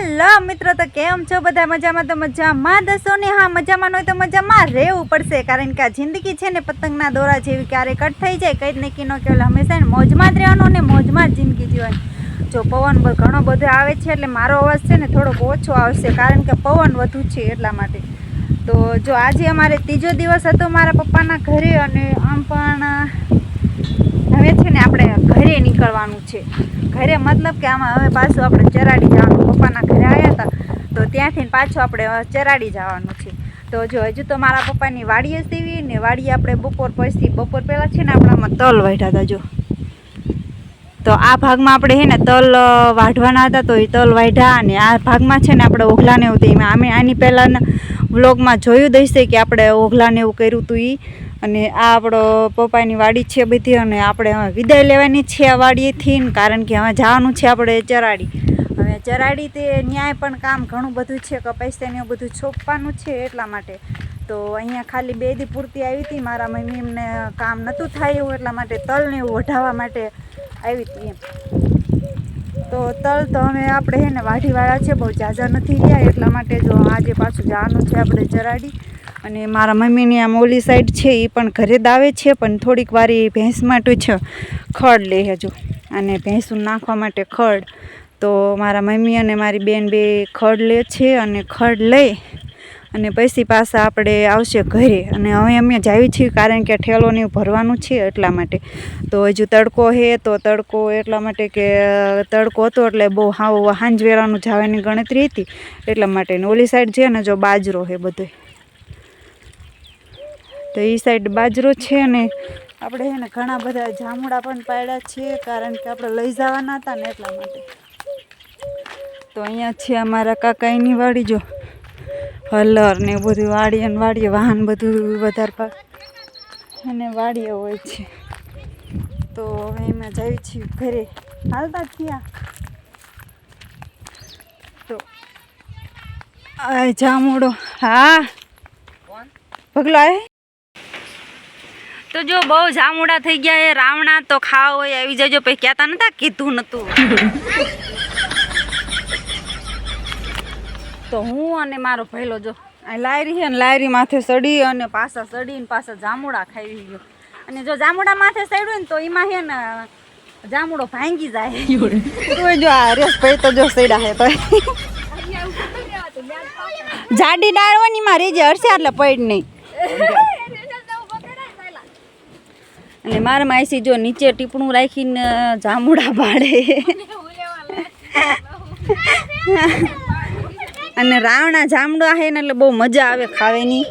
Hello મિત્રો, તો કેમ છો બધા? મજામાં તો મજામાં? દસો ને હા, મજામાં હોય તો મજામાં રહેવું પડશે, કારણ કે આ જિંદગી છે ને પતંગના દોરા જેવી ક્યારે કટ થઈ જાય, કંઈ જ નક્કી ન કહેવાય. હંમેશા મોજમાં જ રહેવાનું ને મોજમાં જ જિંદગી જીવવાની. જો પવન ઘણો બધો આવે છે, એટલે મારો અવાજ છે ને થોડોક ઓછો આવશે, કારણ કે પવન વધુ છે એટલા માટે. તો જો આજે અમારે ત્રીજો દિવસ હતો મારા પપ્પાના ઘરે, અને આમ પણ હવે છે ને આપણે ઘરે નીકળવાનું છે. ઘરે મતલબ કે આમાં હવે પાછું આપણે ચરાડી જવાનું. પપ્પાના ઘરે આવ્યા હતા, તો ત્યાંથી પાછું આપણે ચરાડી જવાનું છે. તો જો હજુ તો મારા પપ્પાની વાડીએ સીવી ને વાડીએ આપણે બપોર પછી, બપોર પહેલાં છે ને આપણામાં તલ વાઢ્યા હતા, જો. તો આ ભાગમાં આપણે છે ને તલ વાઢવાના હતા, તો એ તલ વાઢ્યા અને આ ભાગમાં છે ને આપણે ઓઘલાને એવું હતું અમે આની પહેલાંના વ્લોગમાં જોયું દઈશે કે આપણે ઓઘલાને એવું કર્યું હતું એ અને આ આપણો પપ્પાની વાડી છે બધી અને આપણે હવે વિદાય લેવાની છે આ વાડીએથી કારણ કે હવે જવાનું છે આપણે ચરાડી. હવે ચરાડી તે ન્યાય પણ કામ ઘણું બધું છે કપાસને એવું બધું છોપવાનું છે એટલા માટે. તો અહીંયા ખાલી બે દી પૂરતી આવી હતી, મારા મમ્મી એમને કામ નહોતું થાય એવું એટલા માટે તલને એવું વઢાવવા માટે આવી હતી એમ. તો તલ તો હવે આપણે હે ને વાઢીવાળા છે, બહુ ઝાઝા નથી રહ્યા એટલા માટે જો આજે પાછું જવાનું છે આપણે ચરાડી. અને મારા મમ્મીની આમ ઓલી સાઈડ છે એ પણ ઘરે દાવે છે, પણ થોડીક વાર ભેંસ માટે છે ખડ લે હજુ. અને ભેંસું નાખવા માટે ખડ. તો મારા મમ્મી અને મારી બેન બે ખડ લે છે અને ખડ લઈ અને પછી પાછા આપણે આવશે ઘરે. અને હવે અમે જાવી છીએ કારણ કે ઠેલો ને ભરવાનું છે એટલા માટે. તો હજુ તડકો છે તો તડકો એટલા માટે કે તડકો હતો એટલે બહુ હાવ હાંજ વેળાનું જવાની ગણતરી હતી. એટલા માટે ઓલી સાઈડ છે ને જો બાજરો છે બધો તો એ સાઈડ બાજરો છે ને આપણે છે ને ઘણા બધા જામુડા પણ પાડ્યા છે કારણ કે આપણે લઈ જવાના હતા ને એટલા માટે. તો અહીંયા છે અમારા કાકાઈની વાડી જો. હલર ને એવું બધું વાડીએ ને વાડીએ વાહન બધું વધારે પાક અને વાડીએ હોય છે. તો હવે એમાં જઈએ છીએ ઘરે. હાલતા થયા. તો આ જામુડો હા. પગલા આવે તો જો બહુ જામુડા થઈ ગયા એ રાવણા, તો ખાવા હોય આવી જજો. પછી કહેતા નતા કીધું નતું. તો હું અને મારો ભયલો જો, આ લાયરી છે ને લાયરી માથે સડી અને પાછા સડીને પાછા જામુડા ખાઈ ગયો અને જો જામુડા માથે સડ્યું ને તો એમાં છે ને, જામુડો ભાંગી જાય. તો જો આ રેસ ભાઈ તો જો સડ્યા હે તો જાડી ડાળવાની માં રેજે હરશે એટલે પડ નહીં. અને મારા માસી જો નીચે ટીપણું રાખીને જામુડા પાડે અને રાવણા જામડા હે ને એટલે બહુ મજા આવે ખાવાની.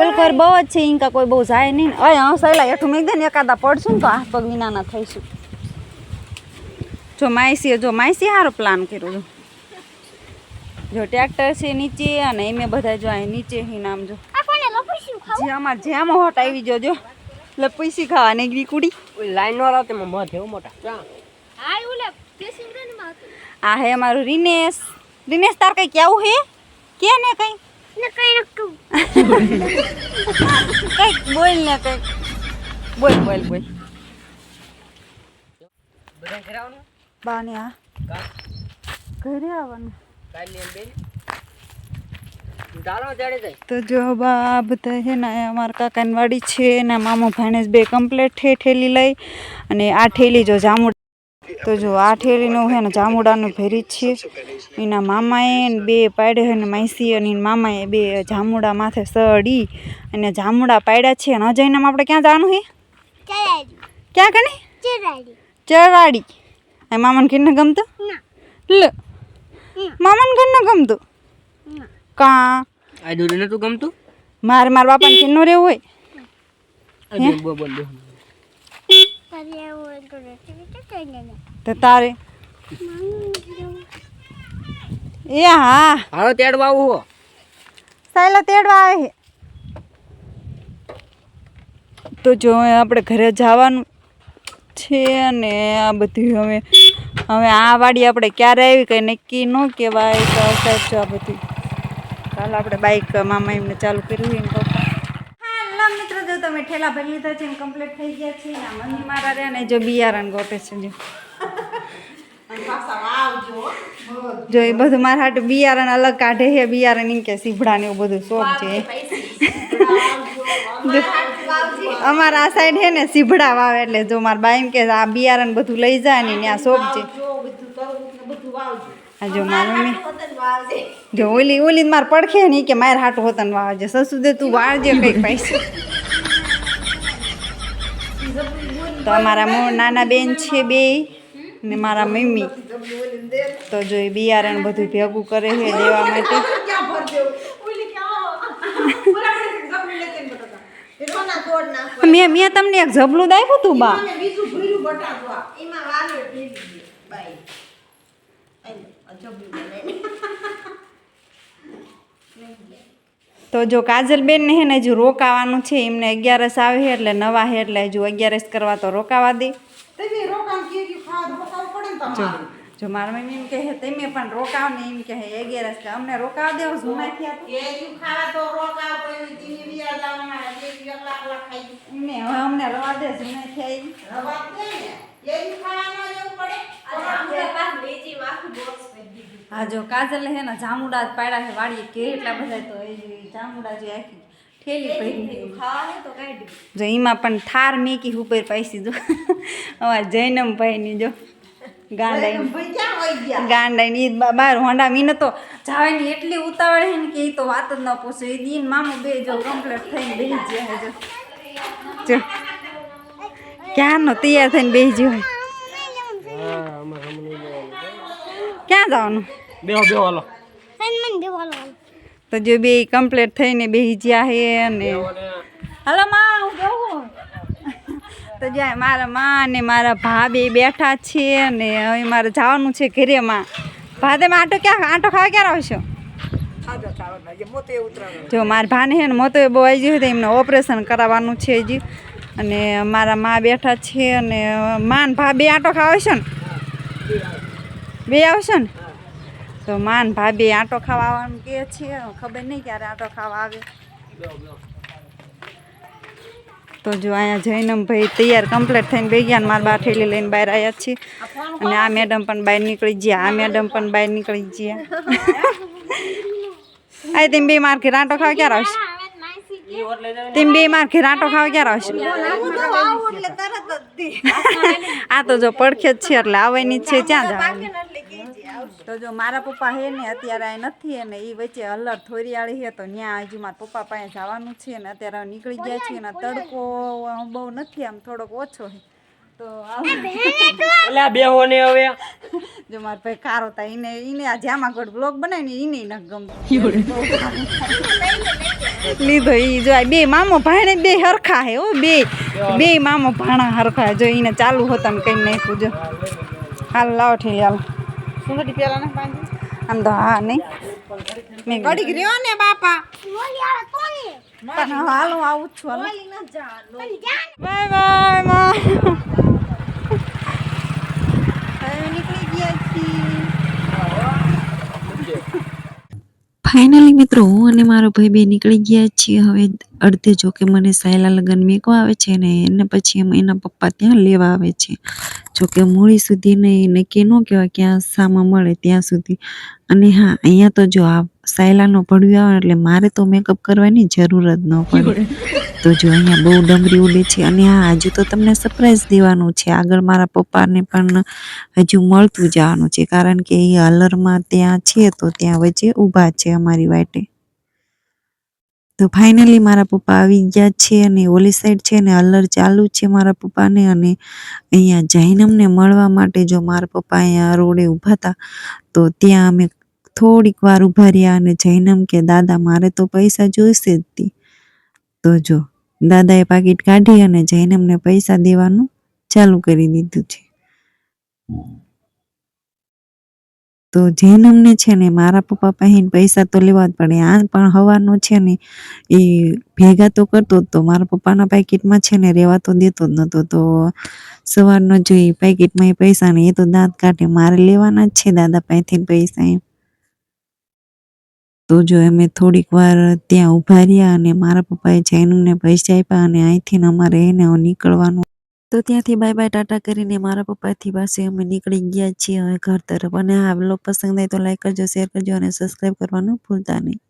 ઓલકર બહુ જ છે ઇન્કા કોઈ બહુ જાય નહીં ને. હા, સહેલા હેઠું મેં દે ને એકાદા પડશું ને તો હાથ પગ વિનાના થઈશું. જો માયસીએ જો માયસી સારો પ્લાન કર્યો જો ટ્રેક્ટર છે નીચે અને એમે બધા જો અહીં નીચે હી નામ જો. જે અમાર જેમ હોટ આવી જજો જો. પૈસી ખાવા ને કુડી લાઈન નો રાતે માં મધ એવું મોટા. આ હે અમારો રિનેશ. રિનેશ તાર કઈ કેવું હે? કે ને કઈ? કંઈક બોલ ને કઈ બોલ બોલ બોલ. બધા કરાવવાનું બાને આ. ઘરે આવવાનું. તો જો બા બધા છે ને અમારા કાકાની વાડી છે ને મામો ભાણેજ બે કમ્પ્લેટ છે ઠેલી લઈ અને આ ઠેલી જો જામુડા તો જો આ ઠેલીનું છે ને જામુડાનું ભેરી છે. એના મામાએ બે પાડ્યા છે ને માસી અને મામાએ બે જામુડા માથે સડી અને જામુડા પાડ્યા છે. અને અજયને આપણે ક્યાં જવાનું છે ક્યાં કને ચરાડી. આ મામાને ઘરને ગમતું? લે. મામાને ઘરને ગમતું. કા? આ દૂર નતું ગમતું? મારે મારા બાપાને ઘરનો રહેવું હોય. તો તારે? એ હા. હાલો તેડવા આવું હો. સાયલા તેડવા આવે તો જો આપણે ઘરે જવાનું છે અને આ બધું હવે હવે આ વાડી આપણે ક્યારે આવી, કંઈ નક્કી ન કહેવાય, તો સાહેબ જો આ બધી. કાલ આપણે બાઈક મામા એમને ચાલુ કર્યું એને પપ્પા. મિત્રો, જો તમે ઠેલા ભરી લીધા છે કમ્પ્લીટ થઈ ગયા છે. મમ્મી મારા રહ્યા ને જો બિયારણ ગોટે છે, જો. જો એ બધું મારા હાટ બિયારણ અલગ કાઢે છે, બિયારણ એમ કે સીભડા ને એવું બધું શોખ છે. અમારા આ સાઈડ હે ને સીભડા વાવે એટલે જો મારા બાઈમ કે આ બિયારણ બધું લઈ જાય ને ત્યાં આ જો મારું મમ્મી. જો ઓલી ઓલી માર પડખે ને કે મારે હાટું હોતન વાવજે. સસુદે તું વાળજે કંઈક પૈસા. તો અમારા નાના બેન છે બે ને મારા મમ્મી. તો જો એ બિયારણ બધું ભેગું કરે છે દેવા માટે. મેં મેં તમને એક ઝબલું દાખ્યું તું બા. તો જો કાજલબેન ને હે ને હજુ રોકાવાનું છે એમને અગિયારસ આવે છે એટલે નવા છે એટલે હજુ અગિયારસ કરવા તો રોકાવા દે. જો. જો મારા મમ્મી એમ કહે તમે પણ રોકાવ ને એમ કહે અગિયારસ કે અમને રોકાવ દેવો જૂના થયા તો. એમને હવે અમને રવા દે જૂના થયા ઈ. હા જો કાજલ હે ને જામુડા જ પાડ્યા છે વાડીએ કેટલા બધા તો એ જામુડા જે આખી ઠેલી પડી જો એમાં પણ થાર મેકી ઉપર પૈસી જો. અમારા જૈનમ ભાઈની જો. ગાંડાઈ. ગાંડાઈ ની બાર હોંડા મીને તો જાવાની એટલી ઉતાવળ હે ને કે એ તો વાત જ ન પૂછે. એ દીન મામું બે જો કમ્પ્લીટ થઈને બેસી ગયા જો. જો. ક્યારનો તૈયાર થઈને બેસી ગયો ક્યાં જવાનું? બેહો બેહો હાલો. તો જો બે કમ્પ્લીટ થઈને બેસી ગયા હે અને હલો માં. તો જ્યાં મારા માં અને મારા ભાભી બેઠા છે અને હવે મારે જવાનું છે ઘરે માં ભા તમે આટો ક્યાં, આટો ખાવા ક્યારે આવશો જો, મારા ભાને છે ને મોતો બહુ આવી ગયું એમને ઓપરેશન કરાવવાનું છે હજી. અને મારા માં બેઠા છે અને માન ભા બે આટો ખાવા ને? બે આવશો ને? તો માન ભાભી આટો ખાવા આવવાનું કે છે, ખબર નહીં ક્યારે આટો ખાવા આવે. તો જો અહીંયા જૈનમભાઈ તૈયાર કમ્પ્લીટ થઈને બે ગયા મારા બા ઠેલી લઈને બહાર આવ્યા છીએ. અને આ મેડમ પણ બહાર નીકળી ગયા. આ મેડમ પણ બહાર નીકળી ગયા. આ તેમ બે માર ઘેર ખાવ ક્યારે આવશે? તેમ બે માર ઘેર ખાવ ક્યારે આવશે? આ તો જો પડખે જ છે એટલે આવવાની છે. ત્યાં જવાનું? તો જો મારા પપ્પા હે ને અત્યારે અહીં નથી અને એ વચ્ચે અલર થોરિયાળી છે તો ત્યાં હજુ મારા પપ્પા પાસે જવાનું છે ને અત્યારે નીકળી ગયા છે ને તડકો બહુ નથી આમ થોડોક ઓછો છે તો ઓલા બેહો ને હવે. જો મારા ભાઈ કારો હતા એને એને આ જામા ગોળ બ્લોગ બનાવી ને એને ન ગમતો લીધો ઈ જો આ બે મામો ભાણે બે હરખા હે ઓ બે. બે મામો ભાણા હરખા જો એને ચાલુ હોતા ને કઈ નાખ્યું જો. હાલ લાવો ઠેલી હાલ. સુંદરી પેલા ને આમ તો હા નહીં. મેં ઘડીક રહ્યો ને બાપા. પણ હાલ હું આવું છું બાય બાયમાં હવે નીકળી ગયા છીએ ફાઇનલી મિત્રો, હું અને મારો ભાઈ બે નીકળી ગયા છીએ. હવે અડધે જો કે મને સાયલા લગ્ન મેકો આવે છે ને એને પછી એમ એના પપ્પા ત્યાં લેવા આવે છે. જો કે મૂળી સુધી નહીં કે ન કહેવાય ક્યાં સામા મળે ત્યાં સુધી. અને હા, અહીંયા તો જો આ સાયલાનો ભળ્યો આવે એટલે મારે તો મેકઅપ કરવાની જરૂર જ ન પડે. તો જો અહીંયા બહુ ડમરી ઉડે છે અને હા, હજુ તો તમને સરપ્રાઈઝ દેવાનું છે. આગળ મારા પપ્પાને પણ હજુ મળતું જવાનું છે. કારણ કે એ હલરમાં ત્યાં છે તો ત્યાં વચ્ચે ઊભા છે અમારી વાટે તો ફાઇનલી મારા પપ્પા આવી ગયા છે અને ઓલી સાઈડ છે ને હલર ચાલુ છે મારા પપ્પાને અને અહીંયા જૈનમને મળવા માટે જો મારા પપ્પા અહીંયા રોડે ઊભા હતા, તો ત્યાં અમે થોડીક વાર ઊભા રહ્યા અને જૈનમ કે, દાદા, મારે તો પૈસા જોઈશે જ તો જો દાદાએ પાકીટ કાઢી અને જૈનમને પૈસા દેવાનું ચાલુ કરી દીધું છે. તો જૈન અમને છે ને મારા પપ્પા પાસે પૈસા તો લેવા જ પડે, આ પણ હવાનો છે ને એ ભેગા તો કરતો જ તો, મારા પપ્પાના પેકેટમાં છે ને રહેવા તો દેતો જ નતો. તો સવારનો જો એ પેકેટમાં એ પૈસા ને એ તો દાંત કાઢે, મારે લેવાના જ છે દાદા પાસેથી પૈસા એમ. તો જો અમે થોડીક વાર ત્યાં ઊભા રહ્યા અને મારા પપ્પાએ જૈનુને પૈસા આપ્યા અને અહીંથી અમારે એને નીકળવાનું. તો ત્યાંથી બાય બાય ટાટા કરીને મારા પપ્પાથી પાસે અમે નીકળી ગયા છીએ. હવે ઘર તરફ. અને આ વ્લોગ પસંદ આવે તો લાઈક કરજો શેર કરજો અને સબસ્ક્રાઈબ કરવાનું ભૂલતા નહીં.